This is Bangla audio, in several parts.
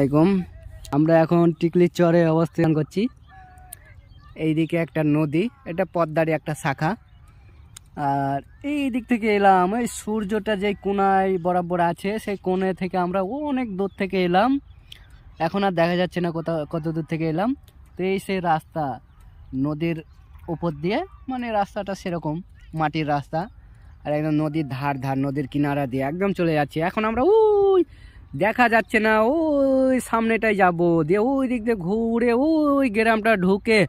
আলাইকুম। আমরা এখন টিকলির চরে অবস্থান করছি। এইদিকে একটা নদী, এটা পদ্মারই একটা শাখা। আর এই দিক থেকে এলাম ওই সূর্যটা যে কোনায় বরাবর আছে, সেই কোণে থেকে আমরা অনেক দূর থেকে এলাম। এখন আর দেখা যাচ্ছে না কোথাও, কত দূর থেকে এলাম। তো এই সেই রাস্তা, নদীর উপর দিয়ে মানে রাস্তাটা সেরকম, মাটির রাস্তা। আর একদম নদীর ধার ধার, নদীর কিনারা দিয়ে একদম চলে যাচ্ছে। এখন আমরা ওই দেখা যাচ্ছে না ওই সামনেটাই যাব দিয়ে ওই দিক দিয়ে ঘুরে ওই গ্রামটা ঢুকে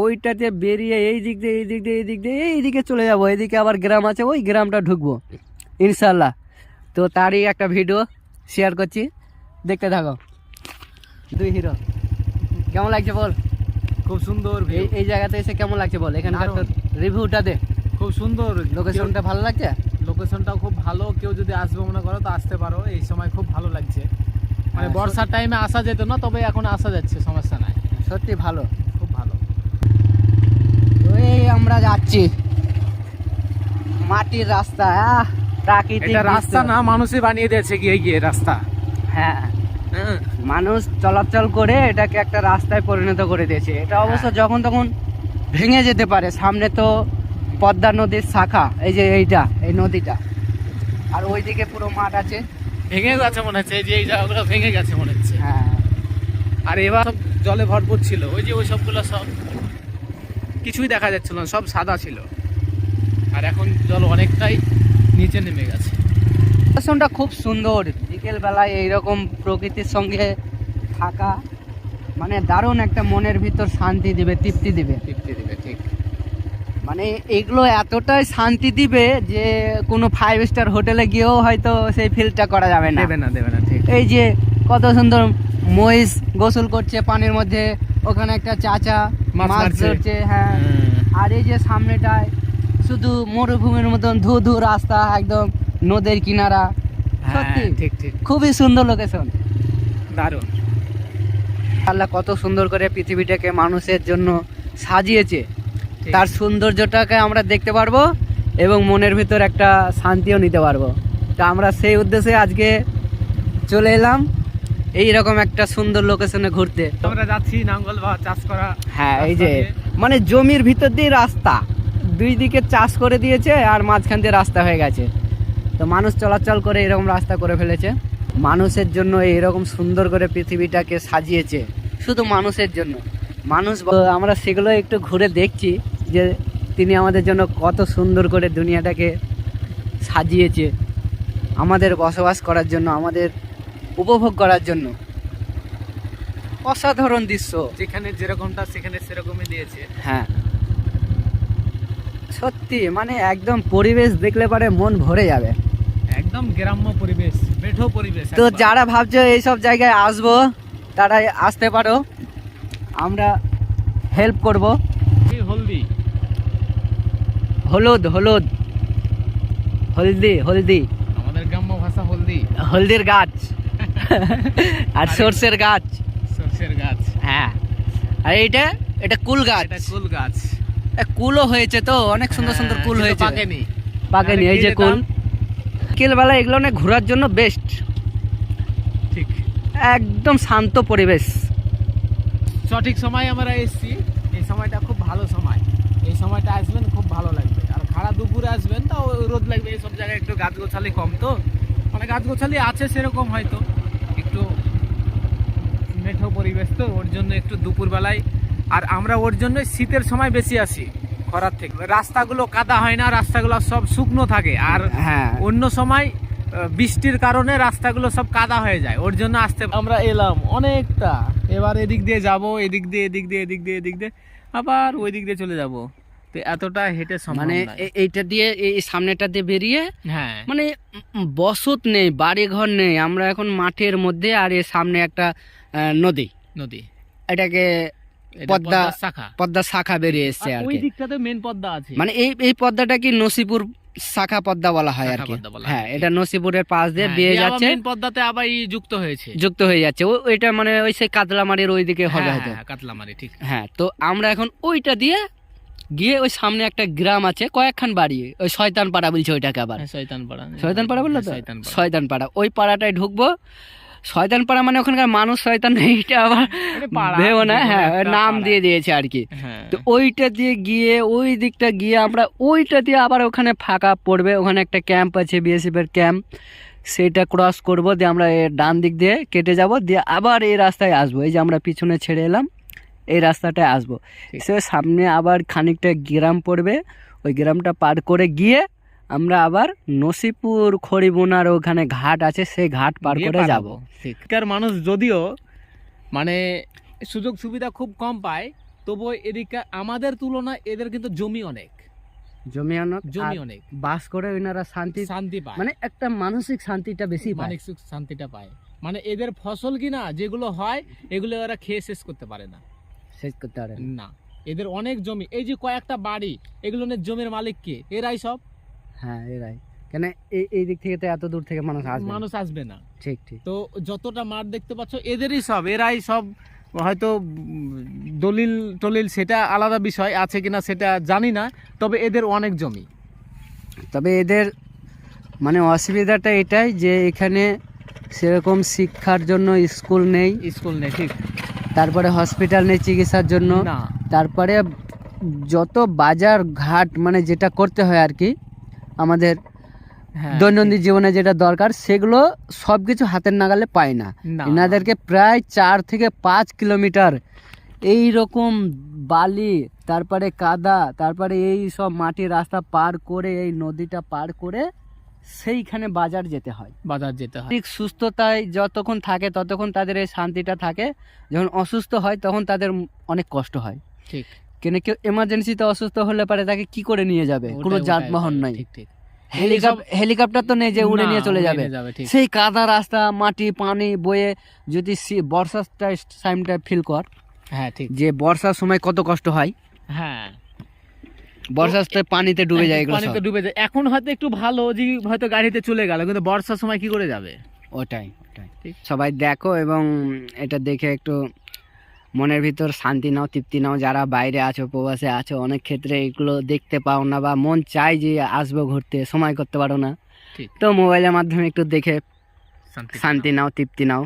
ওইটাতে বেরিয়ে এই দিক দিয়ে এই দিক দিয়ে এই দিক দিয়ে এই দিকে চলে যাব এইদিকে আবার গ্রাম আছে ওই গ্রামটা ঢুকবো ইনশাল্লাহ তো তারই একটা ভিডিও শেয়ার করছি দেখতে থাকো। দুই হিরো কেমন লাগছে বল? খুব সুন্দর এই এই জায়গাতে এসে কেমন লাগছে বল? এখানকার রিভিউটা দে। খুব সুন্দর লোকেশনটা ভালো লাগছে? লোকেশনটাও খুব ভালো। কেউ যদি আসবে মনে করো তো আসতে পারো। এই সময় খুব ভালো লাগছে। মানে হ্যাঁ, বর্ষার টাইমে আসা যেত না তবে এখন আসা যাচ্ছে সমস্যা নাই। সত্যি ভালো। খুব ভালো। এই আমরা যাচ্ছি। মাটির রাস্তা প্রাকৃতিক এটা রাস্তা না মানুষই বানিয়ে দিয়েছে গিয়ে গিয়ে রাস্তা। হ্যাঁ। মানুষ চলাচল করে এটাকে একটা রাস্তায় পরিণত করে দিয়েছে। এটা অবশ্য হ্যাঁ। যখন তখন ভেঙে যেতে পারে। সামনে তো পদ্মা নদীর শাখা এই যে এইটা এই নদীটা। আর ওইদিকে পুরো মাঠ আছে। ভেঙে গেছে মনে হচ্ছে এই যে এই জায়গাগুলো ভেঙে গেছে মনে হচ্ছে। হ্যাঁ। আর এবার সব জলে ভরপুর ছিল ওই যে ওই সবগুলো সব কিছুই দেখা যাচ্ছিল না সব সাদা ছিল। আর এখন জল অনেকটাই নিচে নেমে গেছে। লোকেশনটা খুব সুন্দর বিকেলবেলায় এইরকম প্রকৃতির সঙ্গে থাকা মানে দারুণ একটা মনের ভিতর শান্তি দিবে তৃপ্তি দিবে। তৃপ্তি দিবে। মানে এগুলো এতটাই শান্তি দিবে যে কোনো ফাইভ স্টার হোটেলে গিয়েও হয়তো সেই ফিলটা করা যাবে না। দেবে না দেবে না ঠিক। এই যে কত সুন্দর মহিষ গোসল করছে পানির মধ্যে ওখানে একটা চাচা মাছ ধরছে হ্যাঁ। আর এই যে সামনেটায় শুধু মরুভূমির মতন ধু ধু রাস্তা একদম নদীর কিনারা। সত্যি হ্যাঁ ঠিক ঠিক। খুবই সুন্দর লোকেশন দারুণ। আল্লাহ কত সুন্দর করে পৃথিবীটাকে মানুষের জন্য সাজিয়েছে। তার সৌন্দর্যটাকে আমরা দেখতে পারব এবং মনের ভিতর একটা শান্তিও নিতে পারব। তা আমরা সেই উদ্দেশ্যে আজকে চলে এলাম। এই রকম একটা সুন্দর লোকেশনে ঘুরতে। আমরা যাচ্ছি নাঙ্গল বা চাষ করা হ্যাঁ এই যে মানে জমির ভিতর দিয়ে রাস্তা দুই দিকে চাষ করে দিয়েছে আর মাঝখান দিয়ে রাস্তা হয়ে গেছে। তো মানুষ চলাচল করে এরকম রাস্তা করে ফেলেছে। মানুষের জন্য এরকম সুন্দর করে পৃথিবীটাকে সাজিয়েছে। শুধু মানুষের জন্য। মানুষ আমরা সেগুলো একটু ঘুরে দেখছি। যে তিনি আমাদের জন্য কত সুন্দর করে দুনিয়াটাকে সাজিয়েছে আমাদের বসবাস করার জন্য আমাদের উপভোগ করার জন্য। অসাধারণ দৃশ্য। যেখানে যেরকমটা সেখানে সেরকমই দিয়েছে। হ্যাঁ। সত্যি মানে একদম পরিবেশ দেখলে পরে মন ভরে যাবে। একদম গ্রাম্য পরিবেশ মেঠো পরিবেশ। তো। যারা ভাবছ এইসব জায়গায় আসব তারা আসতে পারো। আমরা হেল্প করব। হলদি। হলুদ হলুদ। হলদি হলদি। আমাদের গ্রাম্য ভাষা হলদি। হলদির গাছ। আর সর্ষের গাছ। সরষের গাছ। হ্যাঁ। আর এইটা এটা কুল গাছ। এটা কুল গাছ। এ, কুলও হয়েছে তো অনেক সুন্দর সুন্দর হ্যাঁ, কুল হয়েছে। পাকেনি। পাকেনি এই যে কুল। বিকেলবেলা এগুলো না ঘোরার জন্য বেস্ট ঠিক। একদম শান্ত পরিবেশ। সঠিক সময় আমরা এসেছি। এই সময়টা খুব ভালো সময়। এই সময়টা আসবেন খুব ভালো লাগবে। খাড়া দুপুরে আসবেন তাও রোদ লাগবে এইসব জায়গায় একটু গাছ গোছালি কম তো। মানে গাছ গোছালি আছে সেরকম হয়তো একটু মেঠো পরিবেশ তো ওর জন্য একটু দুপুরবেলায়। আর আমরা ওর জন্য শীতের সময় বেশি আসি খরার থেকে। রাস্তাগুলো কাদা হয় না রাস্তাগুলো সব শুকনো থাকে। আর হ্যাঁ। অন্য সময় বৃষ্টির কারণে রাস্তাগুলো সব কাদা হয়ে যায় ওর জন্য আসতে আমরা এলাম অনেকটা। এবার এদিক দিয়ে যাব এদিক দিয়ে এদিক দিয়ে এদিক দিয়ে এদিক দিয়ে আবার ওই দিক দিয়ে চলে যাব। তো এতটা হেঁটে মানে এইটা দিয়ে এই সামনেটা দিয়ে বেরিয়ে হ্যাঁ। মানে বসত নেই বাড়ি ঘর নেই। আমরা এখন মাঠের মধ্যে আর এর সামনে একটা নদী। নদী। এটাকে পদ্মা শাখা। পদ্মা শাখা বেরিয়ে এসছে আর ওই দিকটাতে মেন পদ্মা আছে। মানে এই এই পদ্মাটা কি নসিপুর শাখা পদ্মা বলা হয় আর কি। হ্যাঁ। এটা নসিপুরের পাশ দিয়ে বেয়ে যাচ্ছে। পদ্মাতে আবার যুক্ত হয়েছে। যুক্ত হয়ে যাচ্ছে। ও- ওইটা মানে ওই সেই কাতলামারির ওইদিকে হবে হ্যাঁ, হয়তো। হ্যাঁ, কাতলামারি ঠিক। হ্যাঁ তো আমরা এখন ওইটা দিয়ে গিয়ে ওই সামনে একটা গ্রাম আছে কয়েকখান বাড়ি। ওই শয়তান পাড়া বলছে ওইটাকে আবার। হ্যাঁ, শয়তান পাড়া শয়তান পাড়া বলল তো? শয়তান পাড়া ওই পাড়াটায় ঢুকবো। শয়তান পাড়া মানে ওখানকার মানুষ শয়তান এইটা আবার মানে ভেবো না। হ্যাঁ নাম দিয়ে দিয়েছে আর কি। হ্যাঁ। তো ওইটা দিয়ে গিয়ে ওই দিকটা গিয়ে আমরা ওইটা দিয়ে আবার ওখানে ফাঁকা পড়বে। ওখানে একটা ক্যাম্প আছে বিএসএফ এর ক্যাম্প। সেটা ক্রস করব দিয়ে আমরা ডান দিক দিয়ে কেটে যাব দিয়ে আবার এই রাস্তায় আসব। এই যে আমরা পিছনে ছেড়ে এলাম। এই রাস্তাটায় আসব। সে সামনে আবার খানিকটা গ্রাম পড়বে। ওই গ্রামটা পার করে গিয়ে আমরা আবার নসিপুর খড়িবোনার ওখানে ঘাট আছে সেই ঘাট পার করে যাব। এখানকার মানুষ যদিও মানে সুযোগ সুবিধা খুব কম পায় তবুও এদিকে আমাদের তুলনায় এদের কিন্তু জমি অনেক। জমি অনেক জমি অনেক। বাস করে ওনারা শান্তি শান্তি পায়। মানে একটা মানসিক শান্তিটা বেশি পায়। মানসিক শান্তিটা পায়। মানে এদের ফসল কিনা যেগুলো হয় এগুলো ওরা খেয়ে শেষ করতে পারে না। শেষ করতে পারে না। না এদের অনেক জমি এই যে কয়েকটা বাড়ি এগুলো জমির মালিক কে? এরাই সব? হ্যাঁ এরাই। কেন এই এই দিক থেকে তো এত দূর থেকে মানুষ আসবে মানুষ আসবে না। ঠিক ঠিক। তো যতটা মাঠ দেখতে পাচ্ছ এদেরই সব এরাই সব হয়তো দলিল টলিল সেটা আলাদা বিষয় আছে কিনা সেটা জানি না তবে এদের অনেক জমি। তবে এদের মানে অসুবিধাটা এটাই যে এখানে সেরকম শিক্ষার জন্য স্কুল নেই। স্কুল নেই ঠিক। তারপরে হসপিটাল নেই চিকিৎসার জন্য। তারপরে যত বাজার ঘাট মানে যেটা করতে হয় আর কি আমাদের হ্যাঁ, দৈনন্দিন জীবনে যেটা দরকার সেগুলো সব কিছু হাতের নাগালে পায় না। না, এনাদেরকে প্রায় চার থেকে পাঁচ কিলোমিটার এই রকম বালি তারপরে কাদা তারপরে এই সব মাটির রাস্তা পার করে এই নদীটা পার করে সেইখানে বাজার যেতে হয়। বাজার যেতে হয়। ঠিক সুস্থতায় যতক্ষণ থাকে ততক্ষণ তাদের এই শান্তিটা থাকে। যখন অসুস্থ হয় তখন তাদের অনেক কষ্ট হয়। ঠিক। কেন কেউ এমার্জেন্সিতে অসুস্থ হলে পারে তাকে কি করে নিয়ে যাবে? কোনো যানবাহন নাই। ঠিক ঠিক। হেলিকপ্টার তো নেই যে উড়ে নিয়ে চলে যাবে। সেই কাদা রাস্তা মাটি পানি বয়ে যদি বর্ষার টাইমটা ফিল কর হ্যাঁ ঠিক। যে বর্ষার সময় কত কষ্ট হয়। হ্যাঁ। বর্ষার সময় পানিতে ডুবে যায় এগুলো পানিতে ডুবে যায়। এখন হয়তো একটু ভালো যে হয়তো গাড়িতে চলে গেল কিন্তু বর্ষার সময় কি করে যাবে? ওটাই ওটাই। ঠিক। সবাই দেখো এবং এটা দেখে একটু মনের ভিতর শান্তি নাও তৃপ্তি নাও। যারা বাইরে আছো প্রবাসে আছো অনেক ক্ষেত্রে এগুলো দেখতে পাও না বা মন চাই যে আসব ঘুরতে সময় করতে পারো না। তো মোবাইলের মাধ্যমে একটু দেখে শান্তি নাও তৃপ্তি নাও।